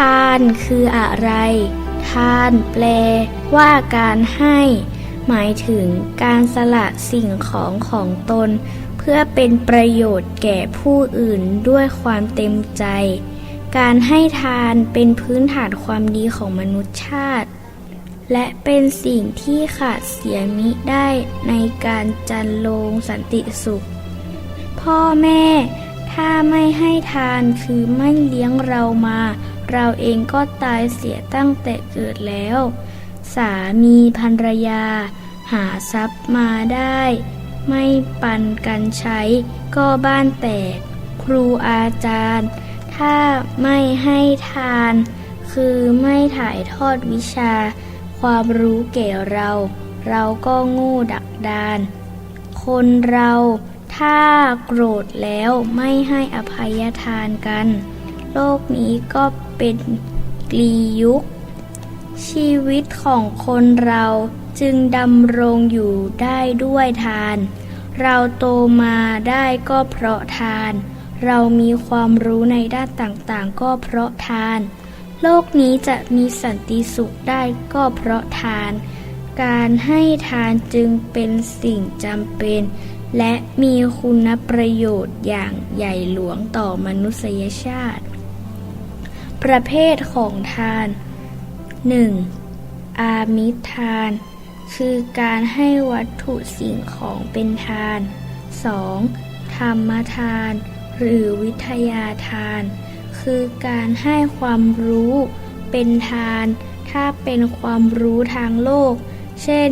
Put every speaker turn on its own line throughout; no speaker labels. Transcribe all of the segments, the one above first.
ทานคืออะไร ทานแปลว่าการให้ หมายถึงการสละสิ่งของของตน เพื่อเป็นประโยชน์แก่ผู้อื่นด้วยความเต็มใจ การให้ทานเป็นพื้นฐานความดีของมนุษยชาติ และเป็นสิ่งที่ขาดเสียมิได้ในการจันโลงสันติสุข พ่อแม่ถ้าไม่ให้ทานคือไม่เลี้ยงเรามา เราเองก็ตายเสียตั้งแต่เกิดแล้ว สามีภรรยา หาทรัพย์มาได้ ไม่ปันกันใช้ก็บ้านแตก ครูอาจารย์ ถ้าไม่ให้ทาน คือไม่ถ่ายทอดวิชา ความรู้แก่เรา เราก็โงูดักดาน คนเราถ้าโกรธแล้วไม่ให้อภัยทานกัน โลกนี้ก็เป็นกลียุค ชีวิตของคนเราจึงดำรงอยู่ได้ด้วยทาน เราโตมาได้ก็เพราะทาน เรามีความรู้ในด้านต่างๆ ก็เพราะทาน โลกนี้จะมีสันติสุขได้ก็เพราะทาน การให้ทานจึงเป็นสิ่งจำเป็น และมีคุณประโยชน์อย่างใหญ่หลวงต่อมนุษยชาติ ประเภทของทาน 1. อามิทาน คือการให้วัตถุสิ่งของเป็นทาน 2. ธรรมทาน หรือวิทยาทาน คือการให้ความรู้เป็นทาน ถ้าเป็นความรู้ทางโลก เช่น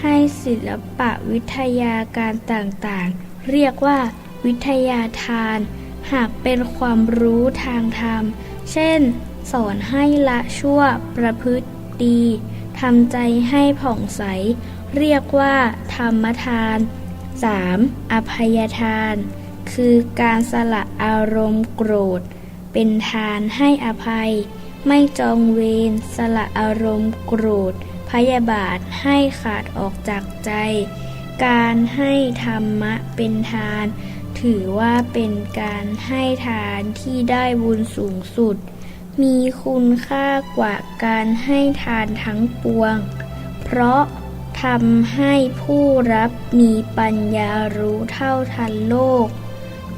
ให้ศิลปะวิทยาการต่างๆ เรียกว่า วิทยาทาน หากเป็นความรู้ทางธรรม เช่น สอนให้ละชั่วประพฤติดีทำใจให้ผ่องใส เรียกว่า ธรรมทาน 3. อภัยทาน คือการสละอารมณ์โกรธ เป็นทานให้อภัย ไม่จองเวรสละอารมณ์โกรธ พยาบาทให้ขาดออกจากใจ การให้ธรรมะเป็นทาน ถือว่าเป็นการให้ทานที่ได้บุญสูงสุด มีคุณค่ากว่าการให้ทานทั้งปวง เพราะทำให้ผู้รับมีปัญญารู้เท่าทันโลก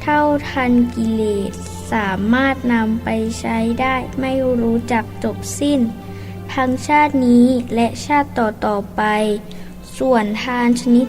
เท่าทันกิเลส สามารถนำไปใช้ได้ไม่รู้จักจบสิ้น ทั้งชาตินี้และชาติต่อๆไป ส่วนทานชนิด